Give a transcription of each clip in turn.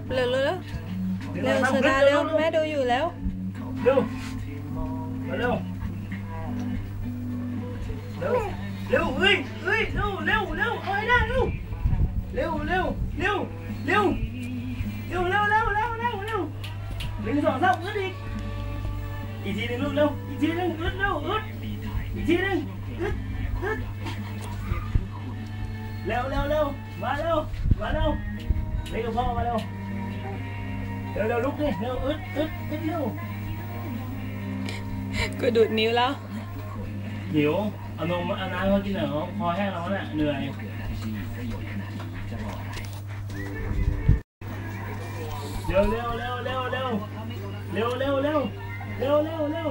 บเร็วเร็วเร็วเร็วสดาเร็วแม่ดูอยู่แล้วเร็วมาเร็วเร็วเร็วเฮ้ยเฮ้ยเร็วเร็วเร็วเอาให้ได้เร็วเร็วเร็วเร็วเร็วเร็วเร็วเร็วเร็วเร็วเร็วหนึ่งสองสามอึดอีกอีกทีหนึงลูกเร็วอีกทีหนึงอึดเร็วอึดอีกทีหนึงอึดอึดเร็วเร็วเร็วมาเร็วมาเร็ว เรียกกับพ่อมาเร็วเร็วเร็วลุกดิเร็วอึดอึดอึดเร็วกูดูดนิ้วแล้วหิวเอานมเอาน้ำมากินหน่อยคอแห้งแล้วเนี่ยเหนื่อยเร็วเร็วเร็วเร็วเร็วเร็วเร็วเร็วเร็วเร็ว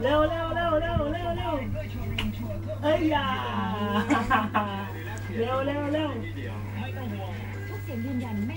เร็วเร็วเร็วเร็วเร็วเร็วเร็วเอ้ยยาเร็วเร็วเร็ว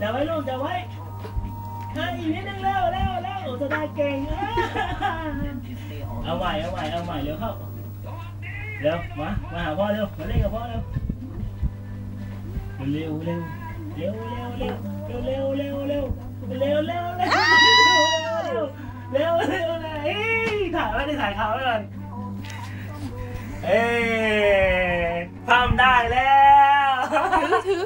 ยืนยันไม่เร็วเร็วเร็วเร็วสถานเนื้อระดับจากโตโยต้าชัวร์เร็วเร็วเร็วเร็วเร็วมามามาเร็วเร็วเร็วช็อกโกแลตเร็วเร็วเร็วเร็วเร็วได้เร็วได้เร็วเร็วเร็วเร็วอีกนิดนึงครีมอีกนิดนึงเร็วช็อกโกแลตหนาเร็วลูกเร็วเฮ้ยอีกนิดนึงจากเออชีเร็วเร็วเร็วอะเร็วเร็วเร็วเร็วเร็วเร็วเร็วเร็วเร็วจับไว้จับไว้จับไว้จับไว้ลูกจับไว้เฮ้ยอีกนิดนึงเร็วเร็วเร็วจะได้เก่ง เอาใหม่เอาใหม่เอาใหม่เร็วเข้าเร็วมา มาหาพ่อเร็ว มาเล่นกับพ่อเร็ว เร็วเร็วเร็วเร็วเร็วเร็วเร็วเร็วเร็วเร็วเร็วเร็วเร็วเร็วเร็วเร็วเร็วเอ้ยถ่ายไว้ได้ถ่ายเขาไว้ก่อนเอ้ยทำได้แล้วถือ